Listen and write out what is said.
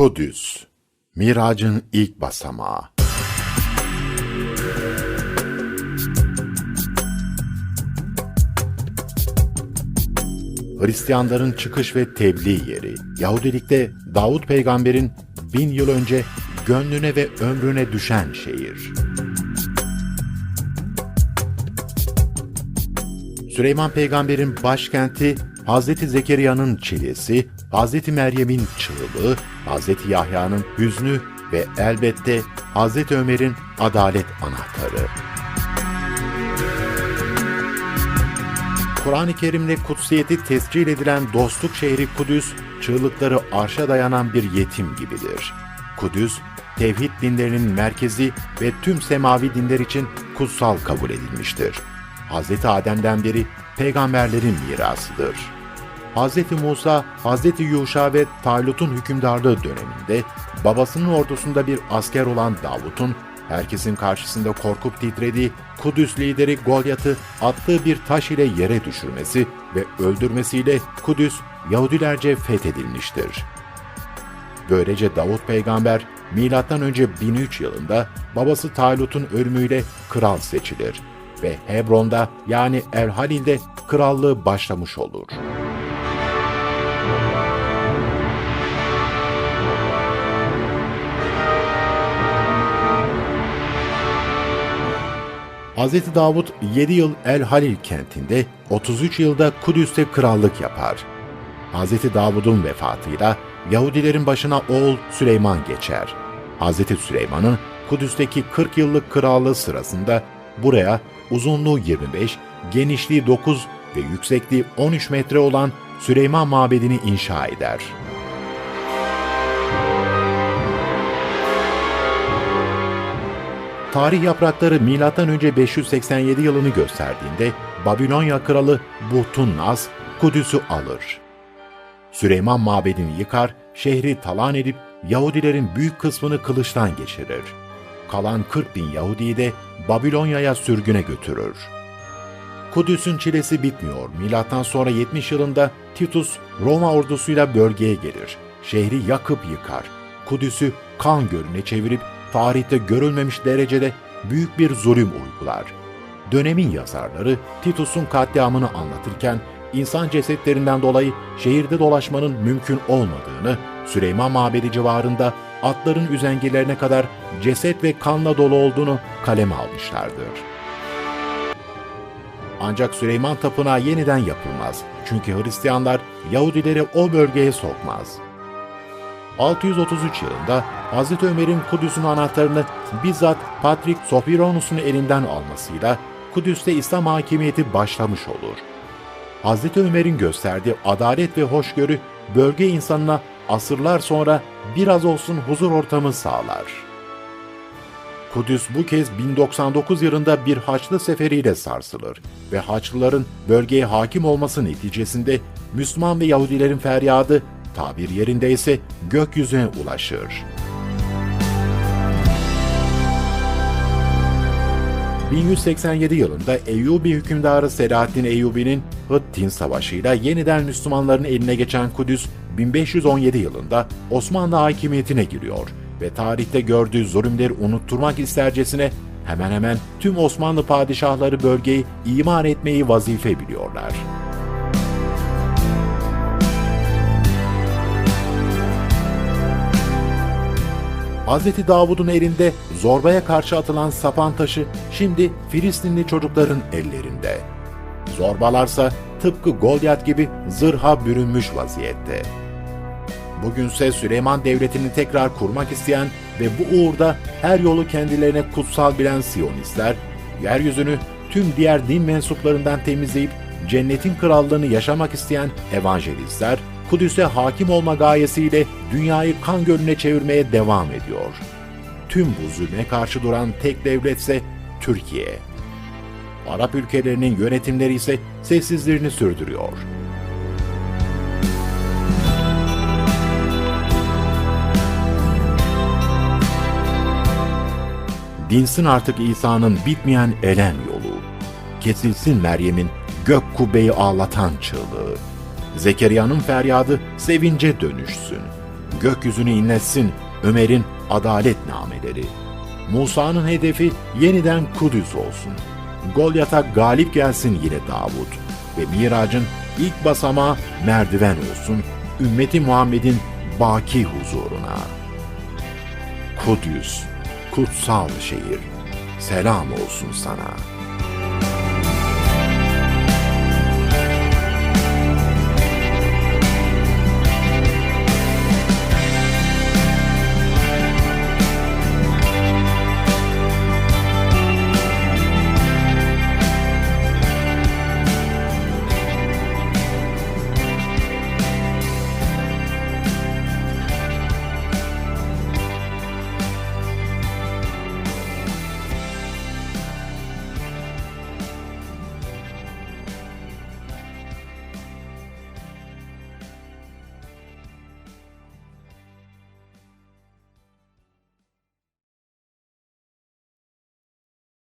Kudüs, Miracın ilk basamağı. Hristiyanların çıkış ve tebliğ yeri, Yahudilikte Davut peygamberin bin yıl önce gönlüne ve ömrüne düşen şehir. Süleyman peygamberin başkenti Hazreti Zekeriya'nın çilesi, Hazreti Meryem'in çığlığı, Hazreti Yahya'nın hüznü ve elbette Hazreti Ömer'in adalet anahtarı. Kur'an-ı Kerim'le kutsiyeti tescil edilen dostluk şehri Kudüs, çığlıkları arşa dayanan bir yetim gibidir. Kudüs, tevhid dinlerinin merkezi ve tüm semavi dinler için kutsal kabul edilmiştir. Hz. Adem'den beri peygamberlerin mirasıdır. Hz. Musa, Hz. Yuşa ve Talut'un hükümdarlığı döneminde babasının ordusunda bir asker olan Davut'un herkesin karşısında korkup titrediği Kudüs lideri Golyat'ı attığı bir taş ile yere düşürmesi ve öldürmesiyle Kudüs Yahudilerce fethedilmiştir. Böylece Davut peygamber M.Ö. 1003 yılında babası Talut'un ölümüyle kral seçilir ve Hebron'da yani Erhalil'de krallığı başlamış olur. Hz. Davud 7 yıl El Halil kentinde, 33 yılda Kudüs'te krallık yapar. Hz. Davud'un vefatıyla Yahudilerin başına oğul Süleyman geçer. Hz. Süleyman'ın Kudüs'teki 40 yıllık krallığı sırasında buraya uzunluğu 25, genişliği 9 ve yüksekliği 13 metre olan Süleyman Mabedi'ni inşa eder. Tarih yaprakları M.Ö. 587 yılını gösterdiğinde Babilonya kralı Buhtun-Nas Kudüs'ü alır. Süleyman mabedini yıkar, şehri talan edip Yahudilerin büyük kısmını kılıçtan geçirir. Kalan 40 bin Yahudi'yi de Babilonya'ya sürgüne götürür. Kudüs'ün çilesi bitmiyor. Milattan sonra 70 yılında Titus Roma ordusuyla bölgeye gelir. Şehri yakıp yıkar. Kudüs'ü kan gölüne çevirip tarihte görülmemiş derecede büyük bir zulüm uygular. Dönemin yazarları Titus'un katliamını anlatırken insan cesetlerinden dolayı şehirde dolaşmanın mümkün olmadığını, Süleyman Mabedi civarında atların üzengelerine kadar ceset ve kanla dolu olduğunu kaleme almışlardır. Ancak Süleyman Tapınağı yeniden yapılmaz. Çünkü Hristiyanlar Yahudileri o bölgeye sokmaz. 633 yılında Hz. Ömer'in Kudüs'ün anahtarını bizzat Patrik Sofironus'un elinden almasıyla Kudüs'te İslam hakimiyeti başlamış olur. Hz. Ömer'in gösterdiği adalet ve hoşgörü bölge insanına asırlar sonra biraz olsun huzur ortamı sağlar. Kudüs bu kez 1099 yılında bir Haçlı seferiyle sarsılır ve Haçlıların bölgeye hakim olması neticesinde Müslüman ve Yahudilerin feryadı tabir yerinde ise gökyüzüne ulaşır. 1187 yılında Eyyubi hükümdarı Selahaddin Eyyubi'nin Hıttin Savaşı'yla yeniden Müslümanların eline geçen Kudüs, 1517 yılında Osmanlı hakimiyetine giriyor ve tarihte gördüğü zulümleri unutturmak istercesine hemen hemen tüm Osmanlı padişahları bölgeyi iman etmeyi vazife biliyorlar. Hz. Davud'un elinde zorbaya karşı atılan sapan taşı şimdi Filistinli çocukların ellerinde. Zorbalarsa tıpkı Golyat gibi zırha bürünmüş vaziyette. Bugünse Süleyman Devleti'ni tekrar kurmak isteyen ve bu uğurda her yolu kendilerine kutsal bilen Siyonistler, yeryüzünü tüm diğer din mensuplarından temizleyip cennetin krallığını yaşamak isteyen evangelistler, Kudüs'e hakim olma gayesiyle dünyayı kan gölüne çevirmeye devam ediyor. Tüm bu zulme karşı duran tek devletse Türkiye. Arap ülkelerinin yönetimleri ise sessizliğini sürdürüyor. Dinsin artık İsa'nın bitmeyen elem yolu. Kesilsin Meryem'in gök kubbeyi ağlatan çığlığı. Zekeriya'nın feryadı sevince dönüşsün. Gökyüzünü inletsin Ömer'in adalet nameleri. Musa'nın hedefi yeniden Kudüs olsun. Golyat'a galip gelsin yine Davut ve miracın ilk basamağı merdiven olsun ümmeti Muhammed'in baki huzuruna. Kudüs, kutsal şehir, selam olsun sana.''